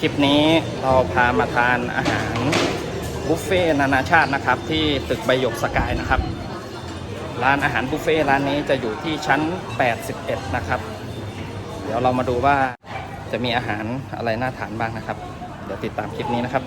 คลิปนี้เราพามาทานอาหารบุฟเฟ่ต์นานาชาตินะครับ ที่ตึกใบหยกสกายนะครับ ร้านอาหารบุฟเฟ่ต์ร้านนี้จะอยู่ที่ชั้น 81 นะครับ เดี๋ยวเรามาดูว่าจะมีอาหารอะไรน่าทานบ้างนะครับ เดี๋ยวติดตามคลิปนี้นะครับ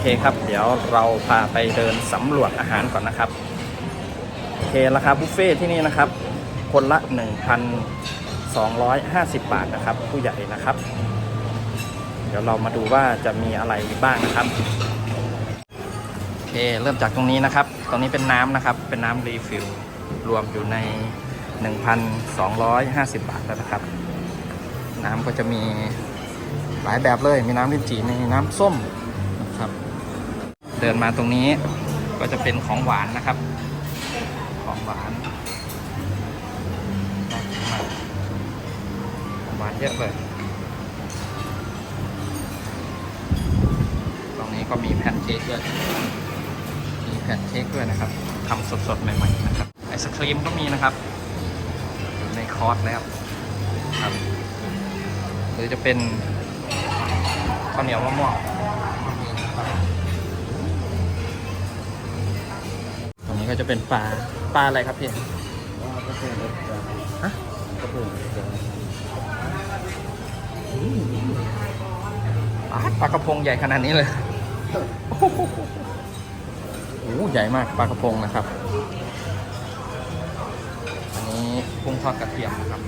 เคครับ เดี๋ยวเราพาไปเดินสำรวจอาหารก่อนนะครับ โอเคราคาบุฟเฟ่ที่นี่นะครับ คนละ 1,250 บาทนะครับ ผู้ใหญ่นะครับ เดี๋ยวเรามาดูว่าจะมีอะไรบ้างนะครับโอเคเริ่มจากตรงนี้นะครับ ตรงนี้เป็นน้ำนะครับ เป็นน้ำรีฟิลรวมอยู่ใน 1,250 บาทแล้วนะครับ น้ำก็จะมีหลายแบบเลย มีน้ำลิ้นจี่มีน้ำส้ม เดินมาตรงนี้ก็จะเป็นของหวานนะครับ ของหวานของหวานเยอะเลย ตรงนี้ก็มีแพนเค้กด้วย มีแพนเค้กด้วยนะครับทำสดๆ ใหม่ๆนะครับ ไอศครีมก็มีนะครับ อยู่ในคอร์สแล้วครับ หรือจะเป็นข้าวเหนียวมะม่วง ก็จะเป็นปลาปลาอะไรครับพี่ฮะปลาปลากระพงใหญ่ขนาดนี้เลยโอ้โหโอ้โหใหญ่มากปลากระพงนะครับ อันนี้กุ้งทอดกระเทียมนะครับ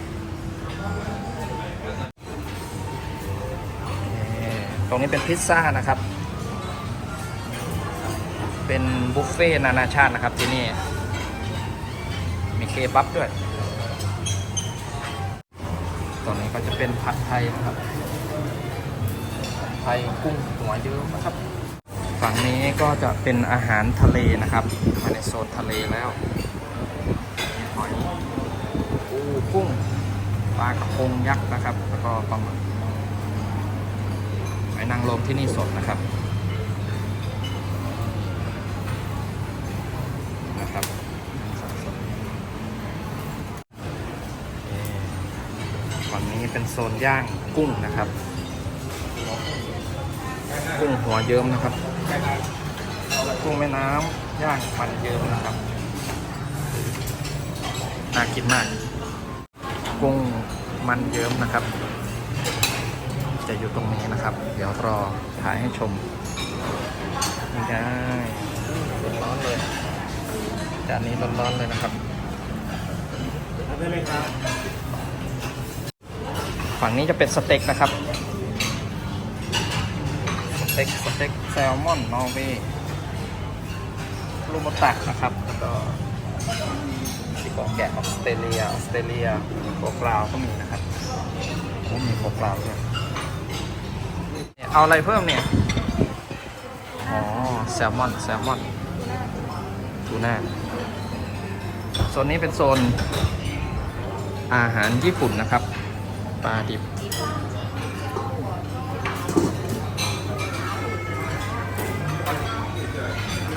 นี่ตรงนี้เป็นพิซซ่านะครับ เป็นบุฟเฟ่ต์นานาชาตินะครับที่นี่ มีเคบับด้วยตรงนี้ก็จะเป็นผัดไทยนะครับ ไทยกุ้งหัวเยอะนะครับ ฝั่งนี้ก็จะเป็นอาหารทะเลนะครับ มาในโซนทะเลแล้วหอยปูกุ้งปลากระพงยักษ์นะครับ แล้วก็ปลาหมึกไอ้นางรมที่นี่สดนะครับ เป็นโซนย่างกุ้งนะครับ กุ้งหัวเยิ้มนะครับ กุ้งแม่น้ำย่างมันเยิ้มนะครับน่ากินมาก กุ้งมันเยิ้มนะครับ จะอยู่ตรงนี้นะครับ เดี๋ยวรอถ่ายให้ชมนี่ได้ร้อนเลยจานนี้ร้อนๆเลยนะครับได้ไหมครับ ฝั่งนี้จะเป็นสเต็กนะครับ สเต็กสเต็กแซลมอนนอร์เวย์ลูกมะตักนะครับแล้วก็สีกรอกแกะออสเตรเลียออสเตรเลียโปกลาวก็มีนะครับโอ้มีโปกลาวด้วยเนี่ยเอาอะไรเพิ่มเนี่ยอ๋อแซลมอนแซลมอนทูน่าโซนนี้เป็นโซนอาหารญี่ปุ่นนะครับ ปลาดิบ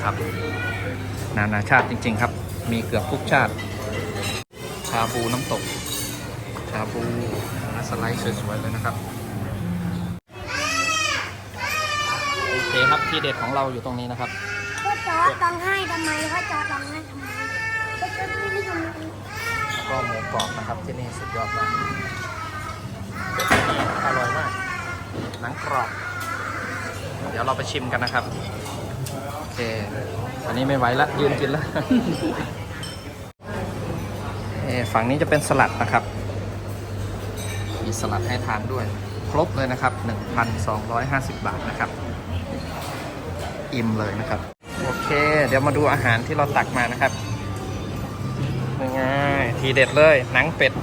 ครับนานาชาติจริง ๆ ครับ มีเกือบทุกชาติ ชาบูน้ำตก ชาบูสไลด์สวยๆเลยนะครับโอเคครับที่เด็ดของเราอยู่ตรงนี้นะครับพ่อจอร์ดร้องไห้ทำไมพ่อจอร์ดร้องไห้ทำไมพ่อจอร์ดไม่ได้ทำไมแล้วก็หมูกรอบนะครับที่นี่สุดยอดมาก อร่อยมาก หนังกรอบ เดี๋ยวเราไปชิมกันนะครับ โอเค อันนี้ไม่ไหวละยืนกินล้วเอฝั่งนี้จะเป็นสลัดนะครับ มีสลัดให้ทานด้วย ครบเลยนะครับ 1,250 บาทนะครับ อิ่มเลยนะครับ โอเค เดี๋ยวมาดูอาหารที่เราตักมานะครับง่ายทีเด็ดเลยหนังเป็ด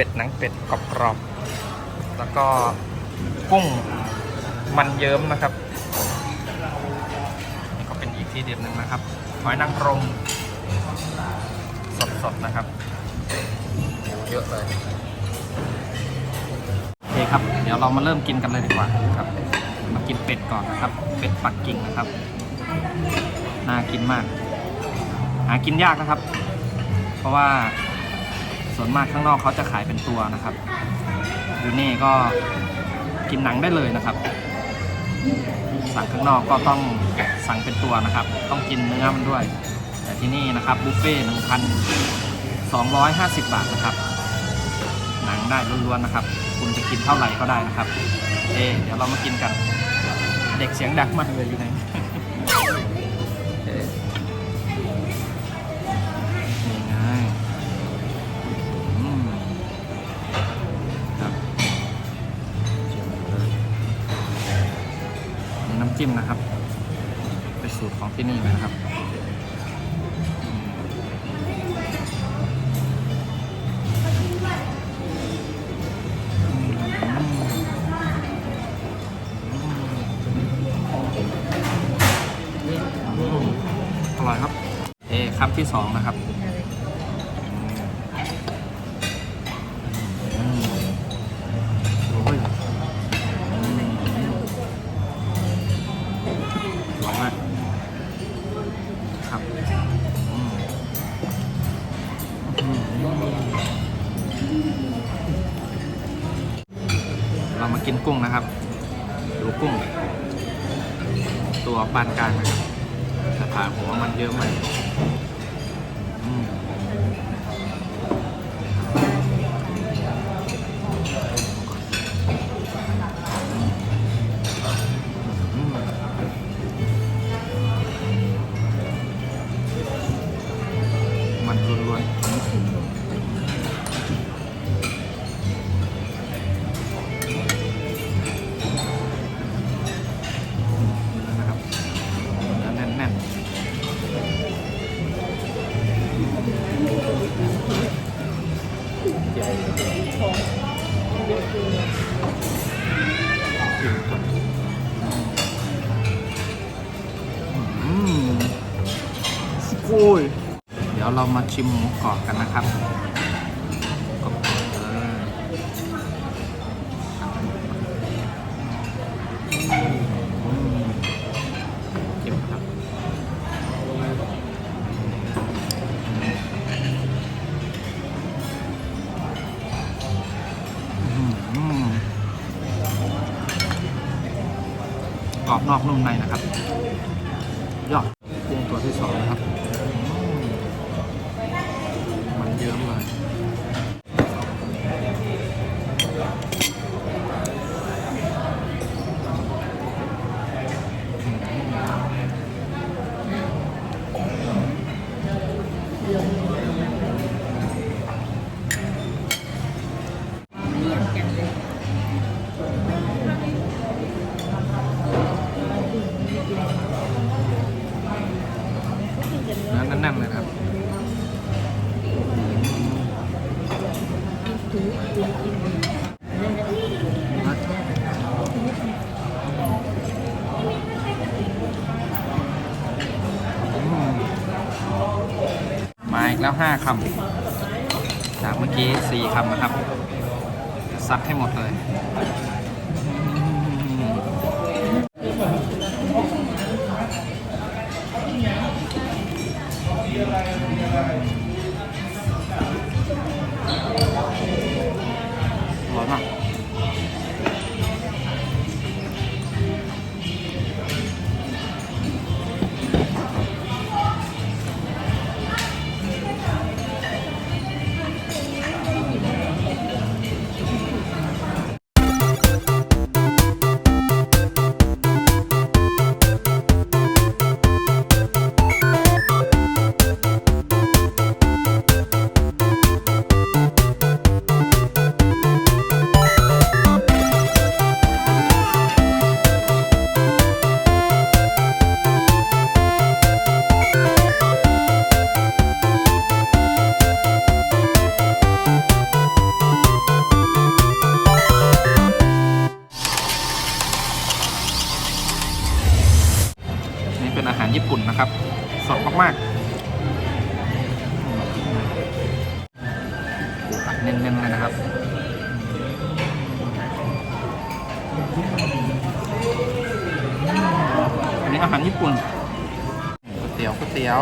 เป็ดหนังเป็ดกรอบๆแล้วก็กุ้งมันเยิ้มนะครับนี่ก็เป็นอีกที่เด็ดหนึ่งนะครับหอยนางรมสดๆนะครับเยอะเลยโอเคครับ เดี๋ยวเรามาเริ่มกินกันเลยดีกว่าครับ มากินเป็ดก่อนนะครับ เป็ดปักกิ่งนะครับ น่ากินมาก หากินยากนะครับ เพราะว่า ส่วนมากข้างนอกเขาจะขายเป็นตัวนะครับอยู่นี่ก็กินหนังได้เลยนะครับ สั่งข้างนอกก็ต้องสั่งเป็นตัวนะครับ ต้องกินเนื้อมันด้วย แต่ที่นี่นะครับบุฟเฟ่หนึ่งพันสองร้อยห้าสิบบาทนะครับ หนังได้ล้วนๆนะครับ คุณจะกินเท่าไหร่ก็ได้นะครับ เอเดี๋ยวเรามากินกัน เด็กเสียงดังมากเลยอยู่ไหน จิ้มนะครับ เป็นสูตรของที่นี่เลยนะครับอืมอร่อยครับ เอคำที่สองนะครับ เรามาชิมหมูกรอบกันนะครับ แล้ว 5คำจากเมื่อกี้ 4คำนะครับ ซัดให้หมดเลย ญี่ปุ่นนะครับ สดมากๆผัดเน้นๆเลยนะครับอันนี้อาหารญี่ปุ่นก๋วยเตี๋ยวก๋วยเตี๋ยว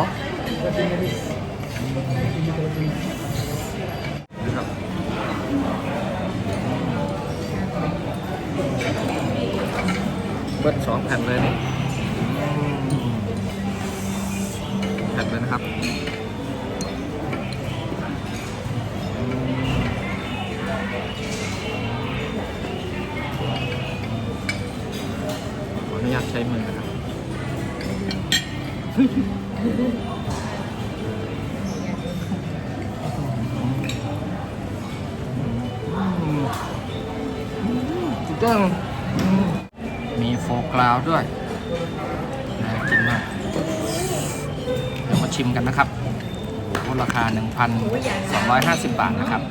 สุดยอดเลยมีโฟกราวด้วยน่ากินมากเดี๋ยวมาชิมกันนะครับโอ้ราคา 1,250 บาทนะครับ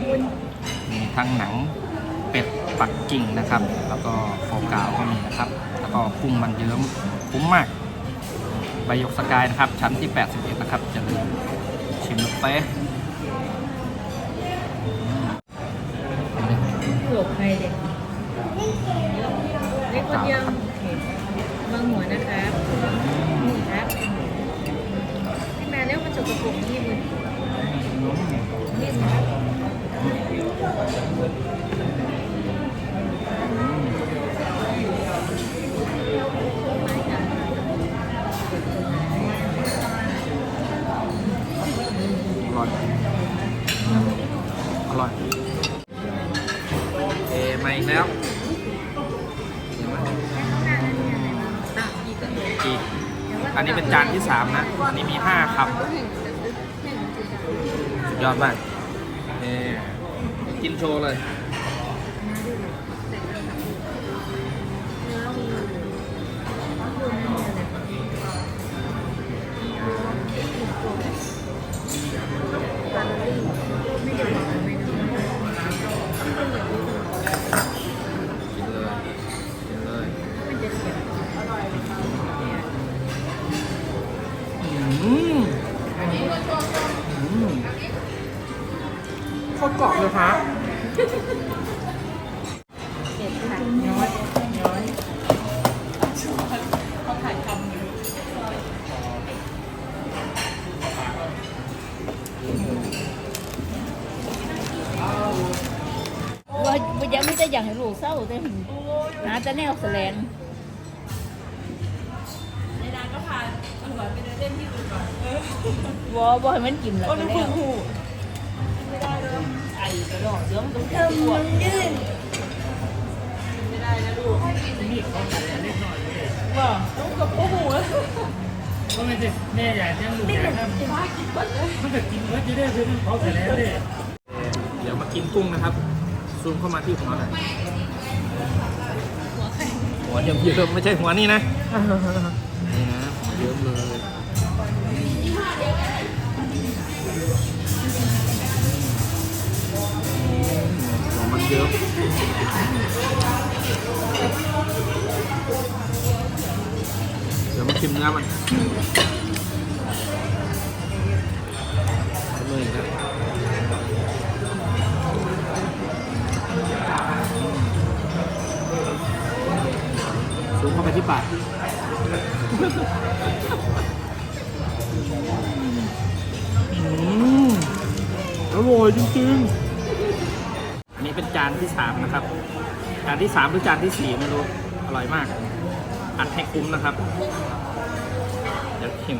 มีทั้งหนังเป็ดปักกิ่งนะครับ แล้วก็โฟกาวก็มีนะครับ แล้วก็กุ้งมันเยิ้มคุ้มมาก ใบยกสกายนะครับ ชั้นที่ 81 นะครับจะลืมชิมนะเต้หลบใครเด็กเล็กคนเดียวบางหัวนะครับนี่ครับให้มาแล้วมันจบกระปุกนี่มึงนี่ครับ ร่อย อร่อยเอมาอีกแล้วเห็นไหมอีกอันนี้เป็นจานที่สามนะ อันนี้มีห้าคำสุดยอดมากเอกินโชว์เลย กรอบเลยครับเด็ดค่ะย้อยย้อยเขาถ่ายคำว่าว่ายังไม่ได้อย่างให้ลูกเศร้าแต่หาแต่แนวแสลงในนานก็พาตำรวจไปเดินเล่นที่อื่นก่อนวอบ่ให้มันกินแล้วก็แล้ว ไม่ได้เยอ้กระดอกเดี๋ยวมันต้องเติมมันยืดไม่ได้นะลูกนี่เขาตัดเล็กน้อยว่าต้องกับโอ้โหก็ไม่ใช่แม่อยากเลี้ยงลูกอยากทำมันก็กินก็จะได้ซื้อเขาเสร็จแล้วเลยเดี๋ยวมากินกุ้งนะครับ ซูมเข้ามาที่หัวหน่อยหัวเยิ้มๆไม่ใช่หัวนี่นะนี่นะหัวเยิ้มเลย หัวมันเยิ้ ที่สามหรือจานที่สี่ไม่รู้ อร่อยมาก อัดให้คุ้มนะครับ เดี๋ยวชิม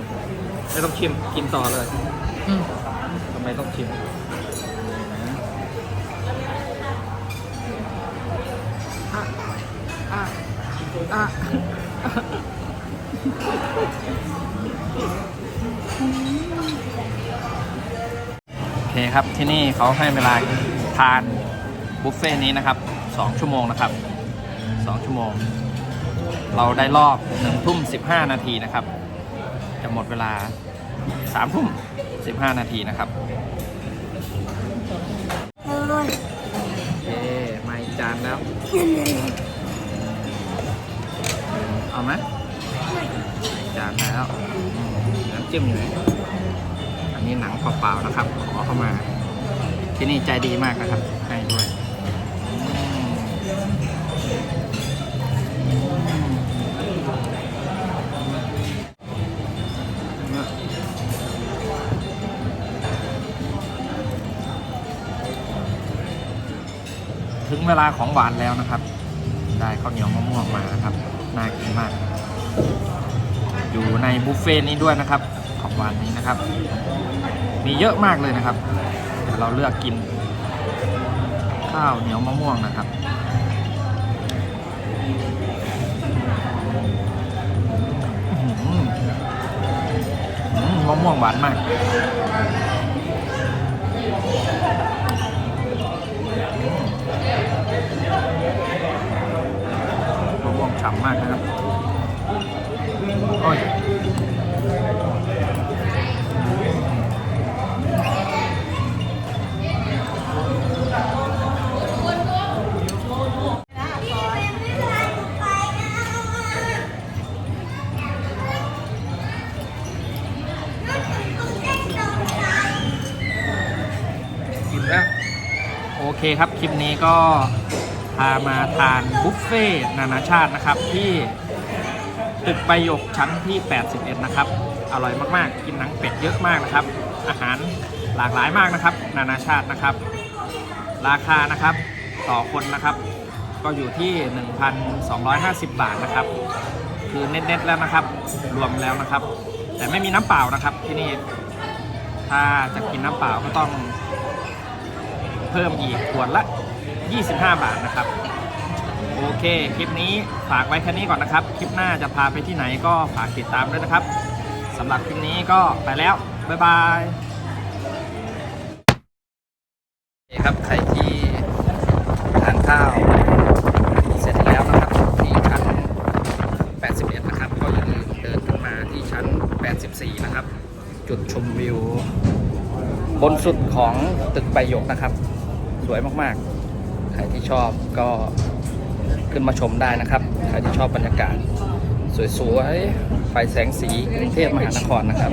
ไม่ต้องชิมกินต่อเลยทำไมต้องชิมอะอะอะโอเคครับที่นี่เขาให้เวลาทานบุฟเฟ่ต์นี้นะครับ 2 ชั่วโมงนะครับ 2 ชั่วโมง เราได้รอบ1ทุ่ม15 นาทีนะครับ จะหมดเวลา3ทุ่ม15 นาทีนะครับอร่อยโอเคมาอีกจานแล้ว เอาไหมจานแล้วน้ำจิ้มอยู่ไหนอันนี้หนังเปล่าๆนะครับ ขอเข้ามา ที่นี่ใจดีมากนะครับ ให้ด้วย เวลาของหวานแล้วนะครับ ได้ข้าวเหนียวมะม่วงมานะครับ น่ากินมาก อยู่ในบุฟเฟ่ต์นี้ด้วยนะครับ ของหวานนี้นะครับ มีเยอะมากเลยนะครับเดี๋ยวเราเลือกกิน ข้าวเหนียวมะม่วงนะครับมะม่วงหวานมาก มะม่วงฉ่ำมากนะครับโอ้ย เคครับ คลิปนี้ก็พามาทานบุฟเฟ่นานาชาตินะครับ ที่ตึกใบหยกชั้นที่ 81 นะครับ อร่อยมากๆ กินหนังเป็ดเยอะมากนะครับ อาหารหลากหลายมากนะครับ นานาชาตินะครับ ราคานะครับต่อคนนะครับ ก็อยู่ที่ 1,250 บาทนะครับ คือเน็ตๆแล้วนะครับ รวมแล้วนะครับ แต่ไม่มีน้ำเปล่านะครับที่นี่ถ้าจะกินน้ำเปล่าก็ต้อง พิ่มอีกขวดละ 25 บาทนะครับ โอเค คลิปนี้ฝากไว้แค่นี้ก่อนนะครับ คลิปหน้าจะพาไปที่ไหนก็ฝากติดตามด้วยนะครับสำหรับคลิปนี้ก็ไปแล้ว บ๊ายบายโอเคครับใครที่ทานข้าวเสร็จแล้วนะครับที่ชั้น 81 นะครับ ก็อย่าลืมเดินขึ้นมาที่ชั้น 84 นะครับ จุดชมวิว บนสุดของตึกใบหยกนะครับ สวยมากๆ ใครที่ชอบก็ขึ้นมาชมได้นะครับ ใครที่ชอบบรรยากาศ สวยๆ ไฟแสงสีกรุงเทพมหานครนะครับ